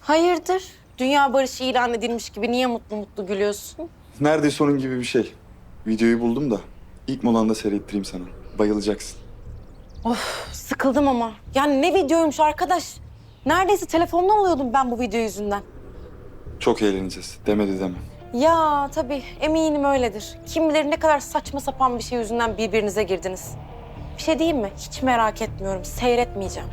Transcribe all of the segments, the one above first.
Hayırdır? Dünya barışı ilan edilmiş gibi niye mutlu mutlu gülüyorsun? Neredeyse onun gibi bir şey. Videoyu buldum da ilk molanda seyrettireyim sana. Bayılacaksın. Sıkıldım ama. Yani ne videoymuş arkadaş? Neredeyse telefonunu alıyordum ben bu video yüzünden. Çok eğleneceğiz. Demedi deme. Ya tabii eminim öyledir. Kim bilir ne kadar saçma sapan bir şey yüzünden birbirinize girdiniz. Bir şey diyeyim mi? Hiç merak etmiyorum. Seyretmeyeceğim.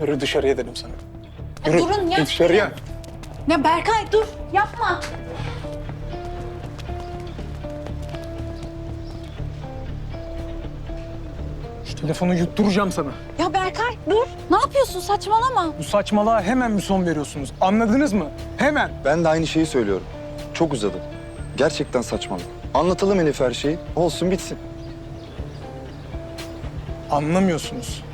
Yürü dışarıya dedim sana. Ya Yürü durun ya. dışarıya. Ya Berkay dur yapma. Şu telefonu yutturacağım sana. Ya Berkay. Ne yapıyorsun saçmalama. Bu saçmalığa hemen bir son veriyorsunuz. Anladınız mı? Hemen. Ben de aynı şeyi söylüyorum. Çok uzadı. Gerçekten saçmalık. Anlatalım Elif her şeyi. Olsun bitsin. Anlamıyorsunuz.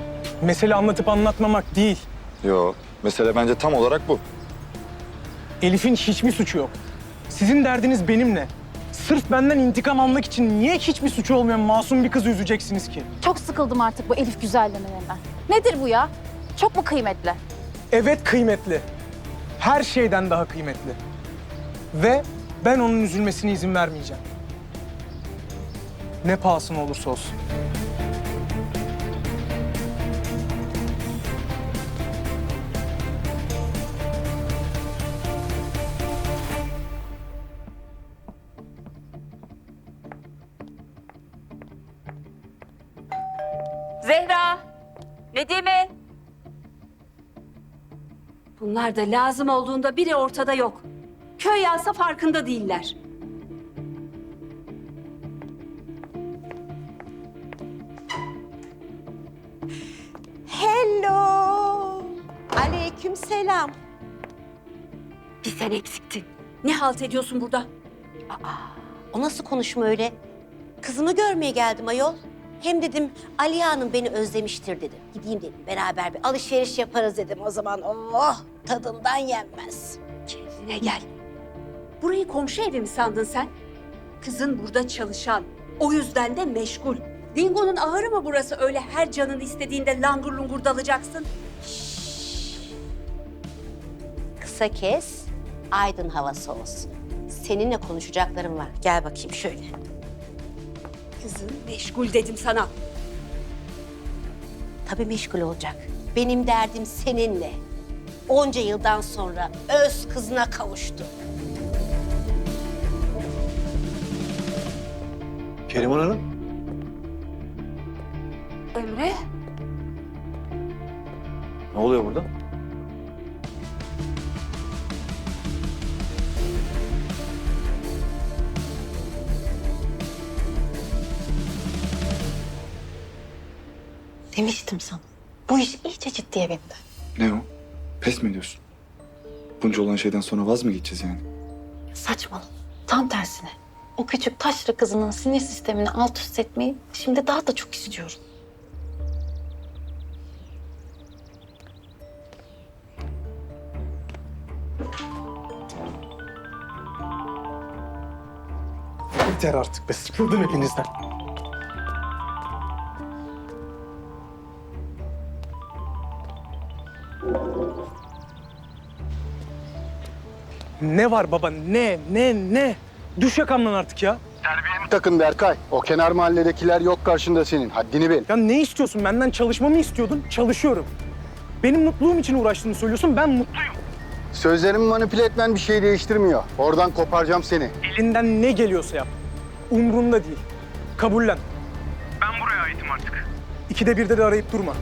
Mesele anlatıp anlatmamak değil. Yo. Mesele bence tam olarak bu. Elif'in hiçbir suçu yok. Sizin derdiniz benimle. Sırf benden intikam almak için niye hiçbir suçu olmayan masum bir kızı üzeceksiniz ki? Çok sıkıldım artık bu Elif güzellemelerinden. Nedir bu ya? Çok mu kıymetli? Evet kıymetli. Her şeyden daha kıymetli. Ve ben onun üzülmesine izin vermeyeceğim. Ne pahasına olursa olsun. Zehra, Nedime. Bunlar da lazım olduğunda biri ortada yok. Köy yansa farkında değiller. Hello. Aleyküm selam. Bir sen eksiktin. Ne halt ediyorsun burada? O nasıl konuşma öyle? Kızımı görmeye geldim ayol. Hem dedim Aliye Hanım beni özlemiştir dedim. Gideyim dedim beraber bir alışveriş yaparız dedim o zaman. Oh tadından yenmez. Kendine gel. Burayı komşu evi mi sandın sen? Kızın burada çalışan. O yüzden de meşgul. Dingo'nun ahırı mı burası öyle her canın istediğinde langur lungur dalacaksın? Kısa kes, aydın havası olsun. Seninle konuşacaklarım var. Gel bakayım şöyle. Kızın meşgul dedim sana. Tabii meşgul olacak. Benim derdim seninle. Onca yıldan sonra öz kızına kavuştu. Keriman Hanım, Emre? ne oluyor burada? Demiştim sana. Bu iş iyice ciddiye bindi. Ne o? Pes mi ediyorsun? Bunca olan şeyden sonra vaz mı geçeceğiz yani? Saçmalama. Tam tersine. O küçük taşra kızının sinir sistemini alt üst etmeyi şimdi daha da çok istiyorum. Yeter artık be. Sıkıldım hepinizden. Ne var baba? Ne? Ne? Ne? Düş yakamdan artık ya. takın Berkay. O kenar mahalledekiler yok karşında senin. Haddini bil. Ya ne istiyorsun? Benden çalışmamı istiyordun. Çalışıyorum. Benim mutluluğum için uğraştığını söylüyorsun. Ben mutluyum. Sözlerimi manipüle etmen bir şey değiştirmiyor. Oradan koparacağım seni. Elinden ne geliyorsa yap. Umrumda değil. Kabullen. Ben buraya aitim artık. İkide birde de arayıp durma.